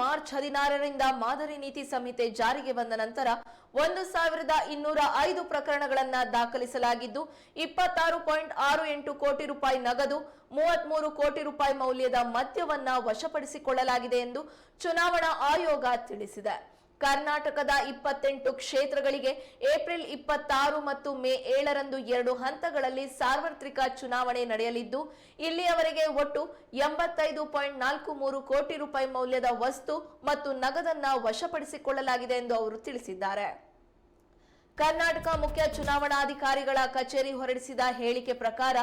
March ಹದಿನಾರರಿಂದ ಮಾದರಿ ನೀತಿ ಸಂಹಿತೆ ಜಾರಿಗೆ ಬಂದ ನಂತರ ಒಂದು ಸಾವಿರದ ಇನ್ನೂರ ಐದು ಪ್ರಕರಣಗಳನ್ನು ದಾಖಲಿಸಲಾಗಿದ್ದು, ಇಪ್ಪತ್ತಾರು ಪಾಯಿಂಟ್ ಆರು ಎಂಟು ಕೋಟಿ ರೂಪಾಯಿ ನಗದು, ಮೂವತ್ಮೂರು ಕೋಟಿ ರೂಪಾಯಿ ಮೌಲ್ಯದ ಮದ್ಯವನ್ನ ವಶಪಡಿಸಿಕೊಳ್ಳಲಾಗಿದೆ ಎಂದು ಚುನಾವಣಾ ಆಯೋಗ ತಿಳಿಸಿದೆ. ಕರ್ನಾಟಕದ ಇಪ್ಪತ್ತೆಂಟು ಕ್ಷೇತ್ರಗಳಿಗೆ ಏಪ್ರಿಲ್ ಇಪ್ಪತ್ತಾರು ಮತ್ತು ಮೇ ಏಳರಂದು ಎರಡು ಹಂತಗಳಲ್ಲಿ ಸಾರ್ವತ್ರಿಕ ಚುನಾವಣೆ ನಡೆಯಲಿದ್ದು, ಇಲ್ಲಿಯವರೆಗೆ ಒಟ್ಟು ಎಂಬತ್ತೈದು ಪಾಯಿಂಟ್ ನಾಲ್ಕು ಮೂರು ಕೋಟಿ ರೂಪಾಯಿ ಮೌಲ್ಯದ ವಸ್ತು ಮತ್ತು ನಗದನ್ನ ವಶಪಡಿಸಿಕೊಳ್ಳಲಾಗಿದೆ ಎಂದು ಅವರು ತಿಳಿಸಿದ್ದಾರೆ. ಕರ್ನಾಟಕ ಮುಖ್ಯ ಚುನಾವಣಾಧಿಕಾರಿಗಳ ಕಚೇರಿ ಹೊರಡಿಸಿದ ಹೇಳಿಕೆ ಪ್ರಕಾರ,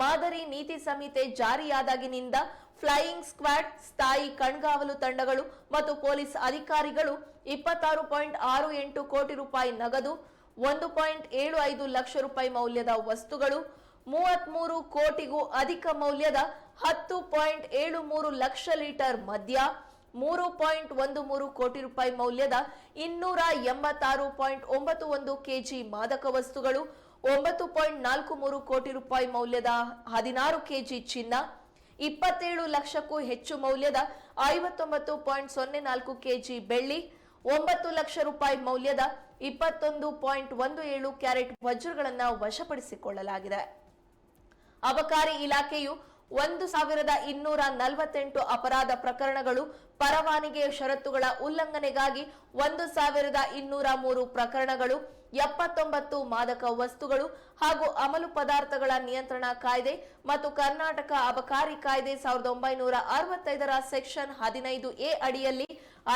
ಮಾದರಿ ನೀತಿ ಸಂಹಿತೆ ಜಾರಿಯಾದಾಗಿನಿಂದ ಫ್ಲೈಯಿಂಗ್ ಸ್ಕ್ವಾಡ್, ಸ್ಥಾಯಿ ಕಣ್ಗಾವಲು ತಂಡಗಳು ಮತ್ತು ಪೊಲೀಸ್ ಅಧಿಕಾರಿಗಳು ಇಪ್ಪತ್ತಾರು ಪಾಯಿಂಟ್ ಆರು ಎಂಟು ಕೋಟಿ ರೂಪಾಯಿ ನಗದು, ಒಂದು ಪಾಯಿಂಟ್ ಏಳು ಐದು ಲಕ್ಷ ರೂಪಾಯಿ ಮೌಲ್ಯದ ವಸ್ತುಗಳು, ಮೂವತ್ಮೂರು ಕೋಟಿಗೂ ಅಧಿಕ ಮೌಲ್ಯದ ಹತ್ತು ಪಾಯಿಂಟ್ ಏಳು ಮೂರು ಲಕ್ಷ ಲೀಟರ್ ಮದ್ಯ, ಮೂರು ಪಾಯಿಂಟ್ ಒಂದು ಮೂರು ಕೋಟಿ ರೂಪಾಯಿ ಮೌಲ್ಯದ ಇನ್ನೂರ ಎಂಬತ್ತಾರು ಪಾಯಿಂಟ್ ಒಂಬತ್ತು ಒಂದು ಕೆಜಿ ಮಾದಕ ವಸ್ತುಗಳು, ಒಂಬತ್ತು ಪಾಯಿಂಟ್ ನಾಲ್ಕು ಮೂರು ಕೋಟಿ ರೂಪಾಯಿ ಮೌಲ್ಯದ ಹದಿನಾರು ಕೆಜಿ ಚಿನ್ನ ಇಪ್ಪತ್ತೇಳು ಲಕ್ಷಕ್ಕೂ ಹೆಚ್ಚು ಮೌಲ್ಯದ ಐವತ್ತೊಂಬತ್ತು ಪಾಯಿಂಟ್ ಸೊನ್ನೆ ನಾಲ್ಕು ಕೆಜಿ ಬೆಳ್ಳಿ, ಒಂಬತ್ತು ಲಕ್ಷ ರೂಪಾಯಿ ಮೌಲ್ಯದ ಇಪ್ಪತ್ತೊಂದು ಪಾಯಿಂಟ್ ಒಂದು ಏಳು ಕ್ಯಾರೆಟ್ ವಜ್ರಗಳನ್ನು ವಶಪಡಿಸಿಕೊಳ್ಳಲಾಗಿದೆ. ಅಬಕಾರಿ ಇಲಾಖೆಯು ಒಂದು ಸಾವಿರದ ಇನ್ನೂರ ನಲವತ್ತೆಂಟು ಅಪರಾಧ ಪ್ರಕರಣಗಳು ಪರವಾನಿಗೆ ಷರತ್ತುಗಳ ಉಲ್ಲಂಘನೆಗಾಗಿ ಒಂದು ಸಾವಿರದ ಇನ್ನೂರ ಮೂರು ಪ್ರಕರಣಗಳು, ಎಪ್ಪತ್ತೊಂಬತ್ತು ಮಾದಕ ವಸ್ತುಗಳು ಹಾಗೂ ಅಮಲು ಪದಾರ್ಥಗಳ ನಿಯಂತ್ರಣ ಕಾಯ್ದೆ ಮತ್ತು ಕರ್ನಾಟಕ ಅಬಕಾರಿ ಕಾಯ್ದೆ ಸಾವಿರದ ಒಂಬೈನೂರ ಅರವತ್ತೈದರ ಸೆಕ್ಷನ್ ಹದಿನೈದು ಎ ಅಡಿಯಲ್ಲಿ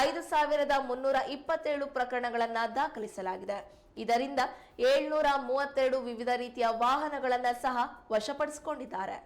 ಐದು ಸಾವಿರದ ಮುನ್ನೂರ ಇಪ್ಪತ್ತೇಳು ಪ್ರಕರಣಗಳನ್ನು ದಾಖಲಿಸಲಾಗಿದೆ. ಇದರಿಂದ ಏಳ್ನೂರ ಮೂವತ್ತೆರಡು ವಿವಿಧ ರೀತಿಯ ವಾಹನಗಳನ್ನು ಸಹ ವಶಪಡಿಸಿಕೊಂಡಿದ್ದಾರೆ.